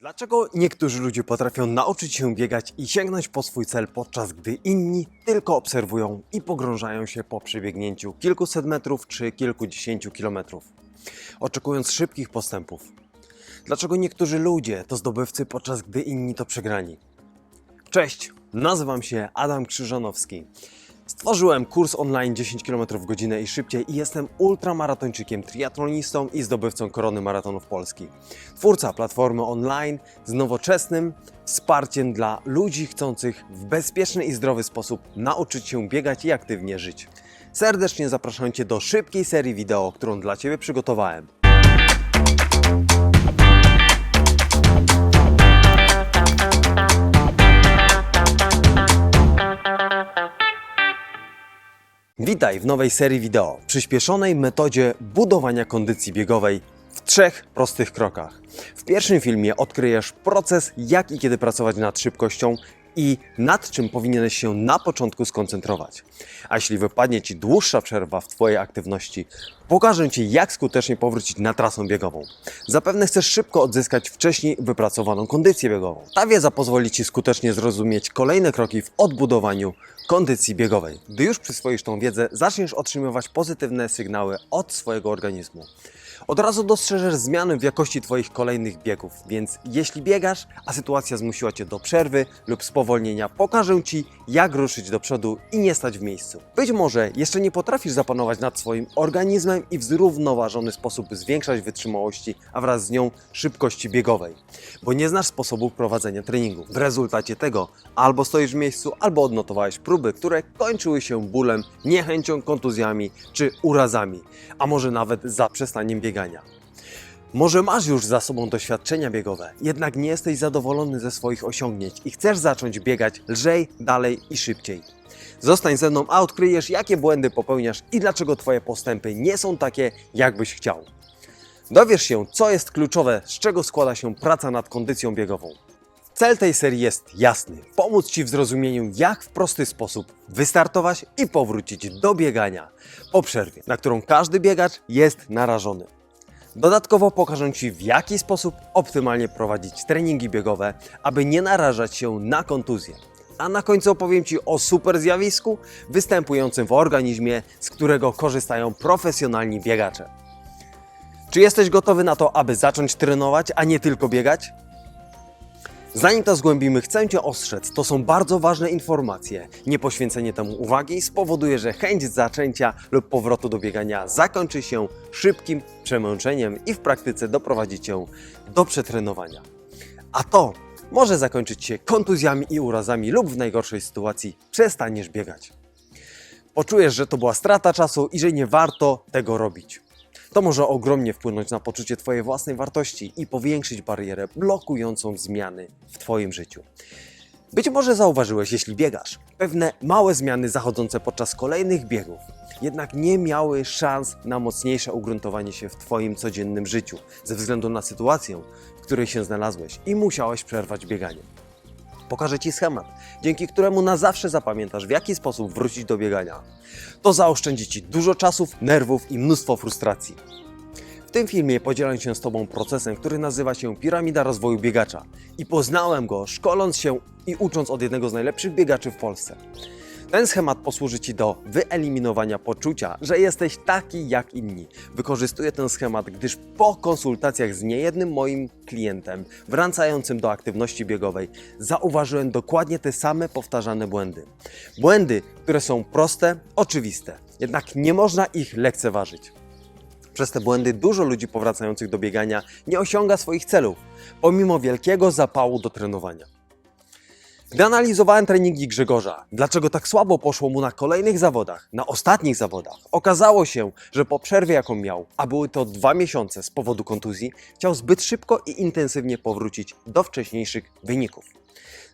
Dlaczego niektórzy ludzie potrafią nauczyć się biegać i sięgnąć po swój cel, podczas gdy inni tylko obserwują i pogrążają się po przebiegnięciu kilkuset metrów czy kilkudziesięciu kilometrów, oczekując szybkich postępów? Dlaczego niektórzy ludzie to zdobywcy, podczas gdy inni to przegrani? Cześć, nazywam się Adam Krzyżanowski. Stworzyłem kurs online 10 km w godzinę i szybciej i jestem ultramaratończykiem, triatlonistą i zdobywcą korony maratonów Polski. Twórca platformy online z nowoczesnym wsparciem dla ludzi chcących w bezpieczny i zdrowy sposób nauczyć się biegać i aktywnie żyć. Serdecznie zapraszam Cię do szybkiej serii wideo, którą dla Ciebie przygotowałem. Witaj w nowej serii wideo, przyspieszonej metodzie budowania kondycji biegowej w trzech prostych krokach. W pierwszym filmie odkryjesz proces, jak i kiedy pracować nad szybkością i nad czym powinieneś się na początku skoncentrować. A jeśli wypadnie Ci dłuższa przerwa w Twojej aktywności, pokażę Ci, jak skutecznie powrócić na trasę biegową. Zapewne chcesz szybko odzyskać wcześniej wypracowaną kondycję biegową. Ta wiedza pozwoli Ci skutecznie zrozumieć kolejne kroki w odbudowaniu kondycji biegowej. Gdy już przyswoisz tą wiedzę, zaczniesz otrzymywać pozytywne sygnały od swojego organizmu. Od razu dostrzeżesz zmiany w jakości Twoich kolejnych biegów, więc jeśli biegasz, a sytuacja zmusiła Cię do przerwy lub spowolnienia, pokażę Ci, jak ruszyć do przodu i nie stać w miejscu. Być może jeszcze nie potrafisz zapanować nad swoim organizmem i w zrównoważony sposób zwiększać wytrzymałości, a wraz z nią szybkości biegowej, bo nie znasz sposobu prowadzenia treningu. W rezultacie tego albo stoisz w miejscu, albo odnotowałeś próby, które kończyły się bólem, niechęcią, kontuzjami czy urazami, a może nawet zaprzestaniem biegania. Może masz już za sobą doświadczenia biegowe, jednak nie jesteś zadowolony ze swoich osiągnięć i chcesz zacząć biegać lżej, dalej i szybciej. Zostań ze mną, a odkryjesz, jakie błędy popełniasz i dlaczego Twoje postępy nie są takie, jakbyś chciał. Dowiesz się, co jest kluczowe, z czego składa się praca nad kondycją biegową. Cel tej serii jest jasny: pomóc Ci w zrozumieniu, jak w prosty sposób wystartować i powrócić do biegania po przerwie, na którą każdy biegacz jest narażony. Dodatkowo pokażę Ci, w jaki sposób optymalnie prowadzić treningi biegowe, aby nie narażać się na kontuzję. A na końcu opowiem Ci o super zjawisku występującym w organizmie, z którego korzystają profesjonalni biegacze. Czy jesteś gotowy na to, aby zacząć trenować, a nie tylko biegać? Zanim to zgłębimy, chcę Cię ostrzec, to są bardzo ważne informacje. Niepoświęcenie temu uwagi spowoduje, że chęć zaczęcia lub powrotu do biegania zakończy się szybkim przemęczeniem i w praktyce doprowadzi Cię do przetrenowania. A to może zakończyć się kontuzjami i urazami lub w najgorszej sytuacji przestaniesz biegać. Poczujesz, że to była strata czasu i że nie warto tego robić. To może ogromnie wpłynąć na poczucie Twojej własnej wartości i powiększyć barierę blokującą zmiany w Twoim życiu. Być może zauważyłeś, jeśli biegasz, pewne małe zmiany zachodzące podczas kolejnych biegów, jednak nie miały szans na mocniejsze ugruntowanie się w Twoim codziennym życiu ze względu na sytuację, w której się znalazłeś i musiałeś przerwać bieganie. Pokażę Ci schemat, dzięki któremu na zawsze zapamiętasz, w jaki sposób wrócić do biegania. To zaoszczędzi Ci dużo czasów, nerwów i mnóstwo frustracji. W tym filmie podzielę się z Tobą procesem, który nazywa się Piramida Rozwoju Biegacza i poznałem go szkoląc się i ucząc od jednego z najlepszych biegaczy w Polsce. Ten schemat posłuży Ci do wyeliminowania poczucia, że jesteś taki jak inni. Wykorzystuję ten schemat, gdyż po konsultacjach z niejednym moim klientem wracającym do aktywności biegowej zauważyłem dokładnie te same powtarzane błędy. Błędy, które są proste, oczywiste, jednak nie można ich lekceważyć. Przez te błędy dużo ludzi powracających do biegania nie osiąga swoich celów, pomimo wielkiego zapału do trenowania. Gdy analizowałem treningi Grzegorza, dlaczego tak słabo poszło mu na kolejnych zawodach, na ostatnich zawodach, okazało się, że po przerwie jaką miał, a były to dwa miesiące z powodu kontuzji, chciał zbyt szybko i intensywnie powrócić do wcześniejszych wyników.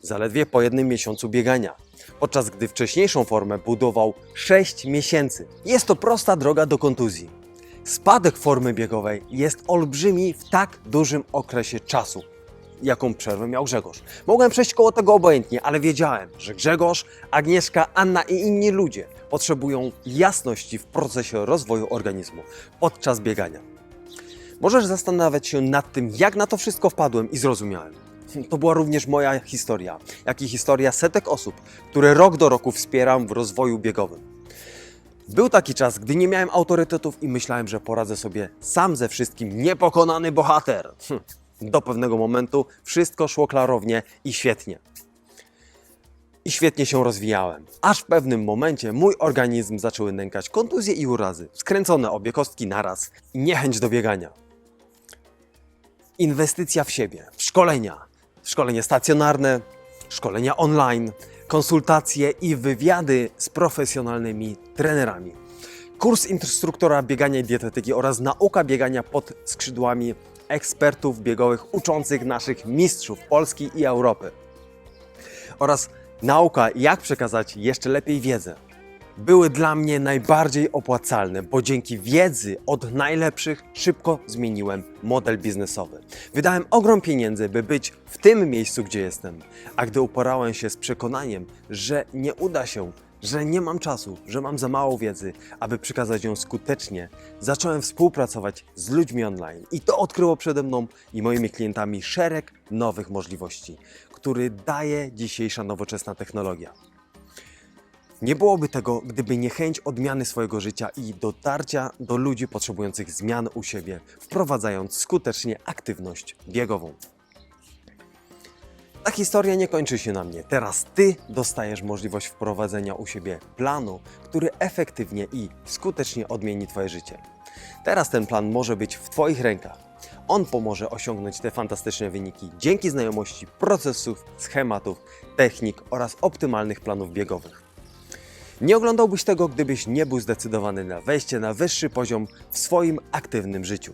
Zaledwie po jednym miesiącu biegania, podczas gdy wcześniejszą formę budował 6 miesięcy. Jest to prosta droga do kontuzji. Spadek formy biegowej jest olbrzymi w tak dużym okresie czasu jaką przerwę miał Grzegorz. Mogłem przejść koło tego obojętnie, ale wiedziałem, że Grzegorz, Agnieszka, Anna i inni ludzie potrzebują jasności w procesie rozwoju organizmu podczas biegania. Możesz zastanawiać się nad tym, jak na to wszystko wpadłem i zrozumiałem. To była również moja historia, jak i historia setek osób, które rok do roku wspieram w rozwoju biegowym. Był taki czas, gdy nie miałem autorytetów i myślałem, że poradzę sobie sam ze wszystkim, niepokonany bohater. Hm. Do pewnego momentu wszystko szło klarownie i świetnie. I świetnie się rozwijałem. Aż w pewnym momencie mój organizm zaczęły nękać kontuzje i urazy, skręcone obie kostki naraz niechęć do biegania. Inwestycja w siebie, w szkolenia, szkolenie stacjonarne, szkolenia online, konsultacje i wywiady z profesjonalnymi trenerami. Kurs instruktora biegania i dietetyki oraz nauka biegania pod skrzydłami ekspertów biegowych uczących naszych mistrzów Polski i Europy. Oraz nauka, jak przekazać jeszcze lepiej wiedzę. Były dla mnie najbardziej opłacalne, bo dzięki wiedzy od najlepszych szybko zmieniłem model biznesowy. Wydałem ogrom pieniędzy, by być w tym miejscu, gdzie jestem. A gdy uporałem się z przekonaniem, że nie uda się, że nie mam czasu, że mam za mało wiedzy, aby przekazać ją skutecznie, zacząłem współpracować z ludźmi online. I to odkryło przede mną i moimi klientami szereg nowych możliwości, który daje dzisiejsza nowoczesna technologia. Nie byłoby tego, gdyby nie chęć odmiany swojego życia i dotarcia do ludzi potrzebujących zmian u siebie, wprowadzając skutecznie aktywność biegową. Ta historia nie kończy się na mnie. Teraz Ty dostajesz możliwość wprowadzenia u siebie planu, który efektywnie i skutecznie odmieni Twoje życie. Teraz ten plan może być w Twoich rękach. On pomoże osiągnąć te fantastyczne wyniki dzięki znajomości procesów, schematów, technik oraz optymalnych planów biegowych. Nie oglądałbyś tego, gdybyś nie był zdecydowany na wejście na wyższy poziom w swoim aktywnym życiu.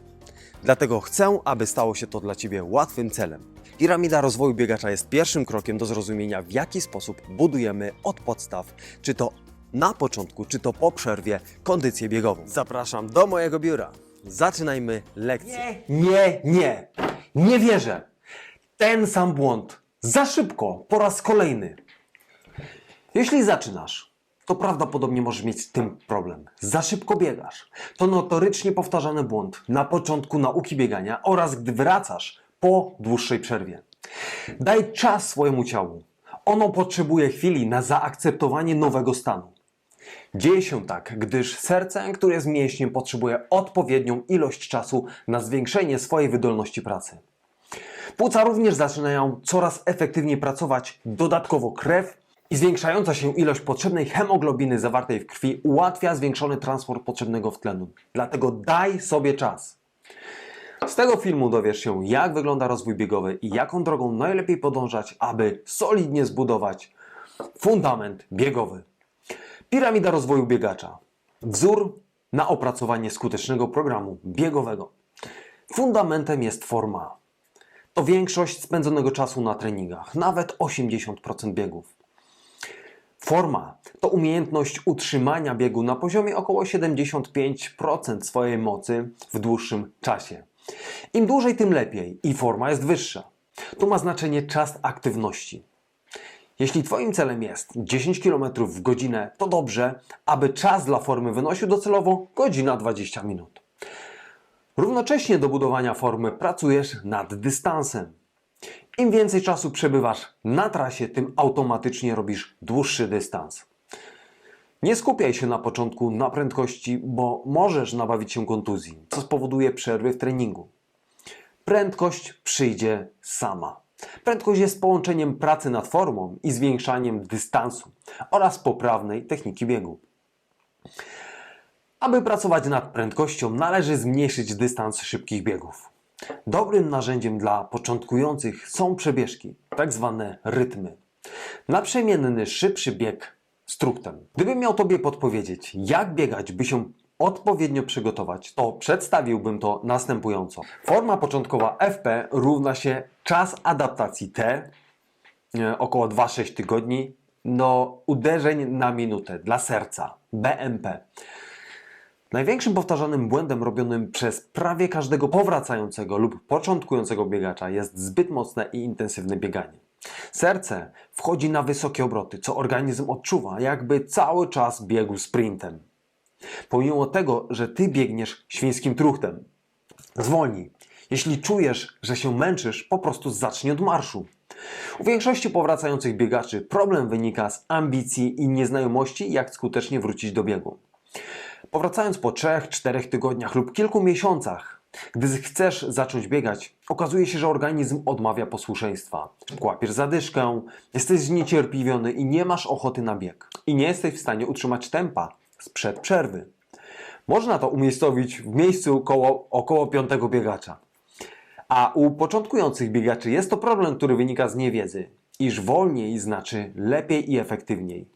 Dlatego chcę, aby stało się to dla Ciebie łatwym celem. Piramida rozwoju biegacza jest pierwszym krokiem do zrozumienia, w jaki sposób budujemy od podstaw, czy to na początku, czy to po przerwie, kondycję biegową. Zapraszam do mojego biura. Zaczynajmy lekcję. Nie, nie, nie. Nie wierzę. Ten sam błąd. Za szybko, po raz kolejny. Jeśli zaczynasz, to prawdopodobnie możesz mieć z tym problem. Za szybko biegasz. To notorycznie powtarzany błąd na początku nauki biegania oraz gdy wracasz po dłuższej przerwie. Daj czas swojemu ciału. Ono potrzebuje chwili na zaakceptowanie nowego stanu. Dzieje się tak, gdyż serce, które jest mięśniem, potrzebuje odpowiednią ilość czasu na zwiększenie swojej wydolności pracy. Płuca również zaczynają coraz efektywniej pracować, dodatkowo krew i zwiększająca się ilość potrzebnej hemoglobiny zawartej w krwi ułatwia zwiększony transport potrzebnego tlenu. Dlatego daj sobie czas. Z tego filmu dowiesz się, jak wygląda rozwój biegowy i jaką drogą najlepiej podążać, aby solidnie zbudować fundament biegowy. Piramida rozwoju biegacza. Wzór na opracowanie skutecznego programu biegowego. Fundamentem jest forma. To większość spędzonego czasu na treningach, nawet 80% biegów. Forma to umiejętność utrzymania biegu na poziomie około 75% swojej mocy w dłuższym czasie. Im dłużej, tym lepiej i forma jest wyższa. Tu ma znaczenie czas aktywności. Jeśli Twoim celem jest 10 km w godzinę, to dobrze, aby czas dla formy wynosił docelowo godzina 20 minut. Równocześnie do budowania formy pracujesz nad dystansem. Im więcej czasu przebywasz na trasie, tym automatycznie robisz dłuższy dystans. Nie skupiaj się na początku na prędkości, bo możesz nabawić się kontuzji, co spowoduje przerwy w treningu. Prędkość przyjdzie sama. Prędkość jest połączeniem pracy nad formą i zwiększaniem dystansu oraz poprawnej techniki biegu. Aby pracować nad prędkością, należy zmniejszyć dystans szybkich biegów. Dobrym narzędziem dla początkujących są przebieżki, tak zwane rytmy. Naprzemienny, szybszy bieg Gdybym miał Tobie podpowiedzieć, jak biegać, by się odpowiednio przygotować, to przedstawiłbym to następująco. Forma początkowa FP równa się czas adaptacji T, e, około 2-6 tygodni, do uderzeń na minutę dla serca, BMP. Największym powtarzanym błędem robionym przez prawie każdego powracającego lub początkującego biegacza jest zbyt mocne i intensywne bieganie. Serce wchodzi na wysokie obroty, co organizm odczuwa, jakby cały czas biegł sprintem. Pomimo tego, że ty biegniesz świńskim truchtem. Zwolnij. Jeśli czujesz, że się męczysz, po prostu zacznij od marszu. U większości powracających biegaczy problem wynika z ambicji i nieznajomości, jak skutecznie wrócić do biegu. Powracając po 3-4 tygodniach lub kilku miesiącach, gdy chcesz zacząć biegać, okazuje się, że organizm odmawia posłuszeństwa. Łapiesz zadyszkę, jesteś zniecierpliwiony i nie masz ochoty na bieg. I nie jesteś w stanie utrzymać tempa sprzed przerwy. Można to umiejscowić w miejscu koło, około piątego biegacza. A u początkujących biegaczy jest to problem, który wynika z niewiedzy, iż wolniej znaczy lepiej i efektywniej.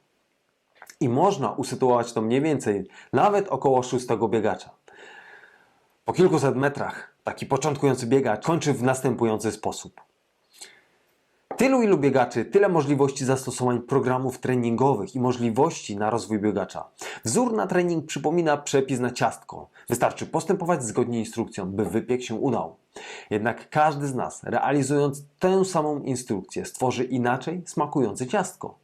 I można usytuować to mniej więcej nawet około szóstego biegacza. Po kilkuset metrach taki początkujący biegacz kończy w następujący sposób. Tylu ilu biegaczy, tyle możliwości zastosowań programów treningowych i możliwości na rozwój biegacza. Wzór na trening przypomina przepis na ciastko. Wystarczy postępować zgodnie instrukcją, by wypiek się udał. Jednak każdy z nas, realizując tę samą instrukcję, stworzy inaczej smakujące ciastko.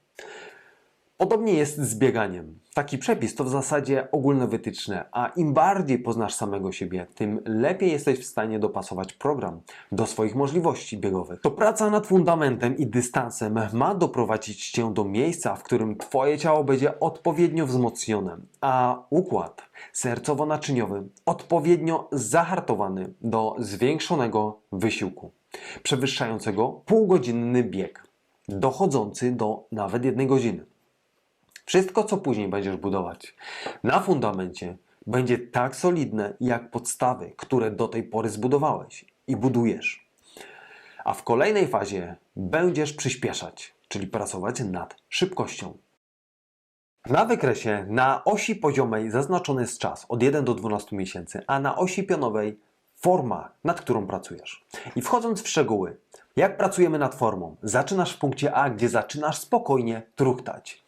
Podobnie jest z bieganiem. Taki przepis to w zasadzie ogólne wytyczne, a im bardziej poznasz samego siebie, tym lepiej jesteś w stanie dopasować program do swoich możliwości biegowych. To praca nad fundamentem i dystansem ma doprowadzić cię do miejsca, w którym twoje ciało będzie odpowiednio wzmocnione, a układ sercowo-naczyniowy odpowiednio zahartowany do zwiększonego wysiłku, przewyższającego półgodzinny bieg, dochodzący do nawet jednej godziny. Wszystko, co później będziesz budować na fundamencie, będzie tak solidne jak podstawy, które do tej pory zbudowałeś i budujesz. A w kolejnej fazie będziesz przyspieszać, czyli pracować nad szybkością. Na wykresie na osi poziomej zaznaczony jest czas od 1 do 12 miesięcy, a na osi pionowej forma, nad którą pracujesz. I wchodząc w szczegóły, jak pracujemy nad formą? Zaczynasz w punkcie A, gdzie zaczynasz spokojnie truchtać.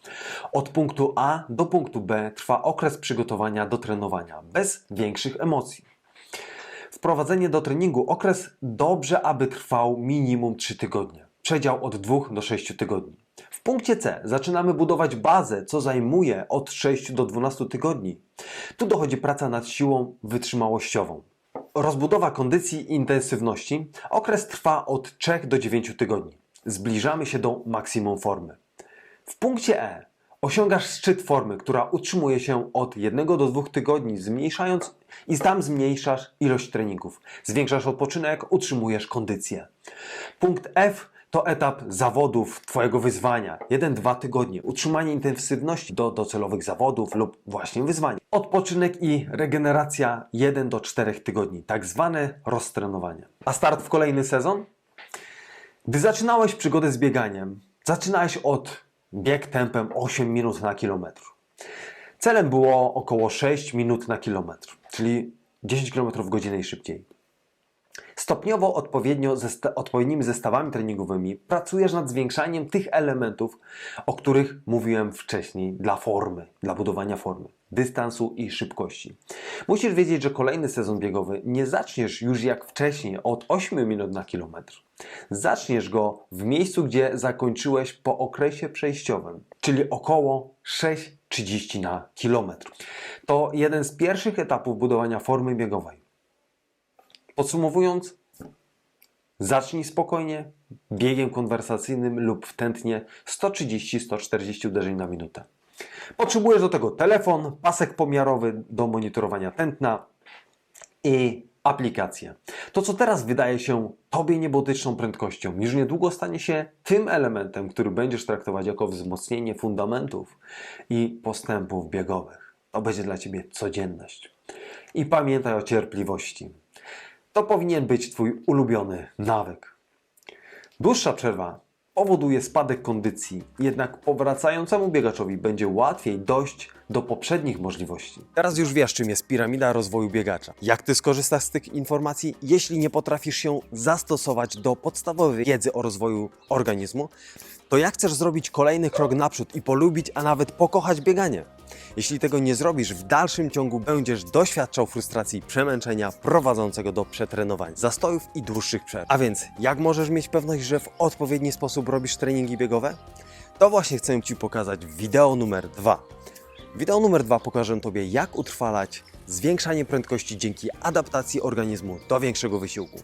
Od punktu A do punktu B trwa okres przygotowania do trenowania, bez większych emocji. Wprowadzenie do treningu okres dobrze, aby trwał minimum 3 tygodnie. Przedział od 2 do 6 tygodni. W punkcie C zaczynamy budować bazę, co zajmuje od 6 do 12 tygodni. Tu dochodzi praca nad siłą wytrzymałościową. Rozbudowa kondycji i intensywności. Okres trwa od 3 do 9 tygodni. Zbliżamy się do maksimum formy. W punkcie E osiągasz szczyt formy, która utrzymuje się od 1 do 2 tygodni, zmniejszając i tam zmniejszasz ilość treningów. Zwiększasz odpoczynek, utrzymujesz kondycję. Punkt F to etap zawodów Twojego wyzwania. 1-2 tygodnie. Utrzymanie intensywności do docelowych zawodów lub właśnie wyzwania. Odpoczynek i regeneracja 1 do 4 tygodni. Tak zwane roztrenowanie. A start w kolejny sezon? Gdy zaczynałeś przygodę z bieganiem, zaczynałeś od bieg tempem 8 minut na kilometr. Celem było około 6 minut na kilometr, czyli 10 km w godzinę i szybciej. Stopniowo, odpowiednio ze sta- odpowiednimi zestawami treningowymi, pracujesz nad zwiększaniem tych elementów, o których mówiłem wcześniej, dla formy, dla budowania formy, dystansu i szybkości. Musisz wiedzieć, że kolejny sezon biegowy nie zaczniesz już jak wcześniej od 8 minut na kilometr. Zaczniesz go w miejscu, gdzie zakończyłeś po okresie przejściowym, czyli około 6,30 na kilometr. To jeden z pierwszych etapów budowania formy biegowej. Podsumowując, zacznij spokojnie, biegiem konwersacyjnym lub w tętnie 130-140 uderzeń na minutę. Potrzebujesz do tego telefon, pasek pomiarowy do monitorowania tętna i aplikację. To, co teraz wydaje się Tobie niebotyczną prędkością, już niedługo stanie się tym elementem, który będziesz traktować jako wzmocnienie fundamentów i postępów biegowych. To będzie dla Ciebie codzienność. I pamiętaj o cierpliwości. To powinien być Twój ulubiony nawyk. Dłuższa przerwa powoduje spadek kondycji, jednak powracającemu biegaczowi będzie łatwiej dojść do poprzednich możliwości. Teraz już wiesz, czym jest piramida rozwoju biegacza. Jak Ty skorzystasz z tych informacji, jeśli nie potrafisz się zastosować do podstawowej wiedzy o rozwoju organizmu, to jak chcesz zrobić kolejny krok naprzód i polubić, a nawet pokochać bieganie? Jeśli tego nie zrobisz, w dalszym ciągu będziesz doświadczał frustracji, przemęczenia prowadzącego do przetrenowań, zastojów i dłuższych przerw. A więc, jak możesz mieć pewność, że w odpowiedni sposób robisz treningi biegowe? To właśnie chcę Ci pokazać w wideo numer dwa. Wideo numer dwa pokażę Tobie, jak utrwalać zwiększanie prędkości dzięki adaptacji organizmu do większego wysiłku.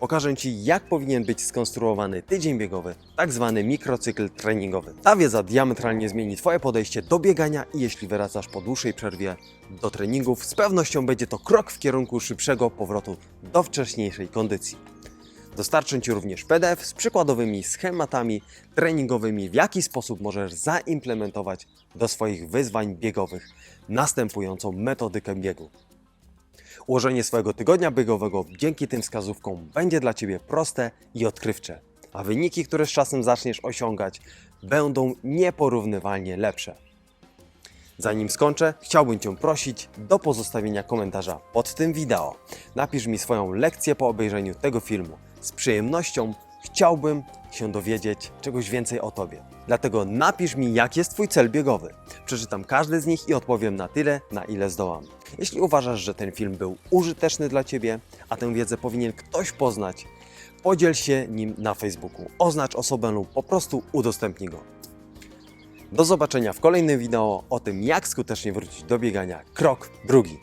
Pokażę Ci, jak powinien być skonstruowany tydzień biegowy, tak zwany mikrocykl treningowy. Ta wiedza diametralnie zmieni Twoje podejście do biegania i jeśli wracasz po dłuższej przerwie do treningów, z pewnością będzie to krok w kierunku szybszego powrotu do wcześniejszej kondycji. Dostarczę Ci również PDF z przykładowymi schematami treningowymi, w jaki sposób możesz zaimplementować do swoich wyzwań biegowych następującą metodykę biegu. Ułożenie swojego tygodnia biegowego dzięki tym wskazówkom będzie dla Ciebie proste i odkrywcze, a wyniki, które z czasem zaczniesz osiągać, będą nieporównywalnie lepsze. Zanim skończę, chciałbym Cię prosić do pozostawienia komentarza pod tym wideo. Napisz mi swoją lekcję po obejrzeniu tego filmu. Z przyjemnością chciałbym się dowiedzieć czegoś więcej o Tobie. Dlatego napisz mi, jaki jest Twój cel biegowy. Przeczytam każdy z nich i odpowiem na tyle, na ile zdołam. Jeśli uważasz, że ten film był użyteczny dla Ciebie, a tę wiedzę powinien ktoś poznać, podziel się nim na Facebooku, oznacz osobę lub po prostu udostępnij go. Do zobaczenia w kolejnym wideo o tym, jak skutecznie wrócić do biegania. Krok drugi.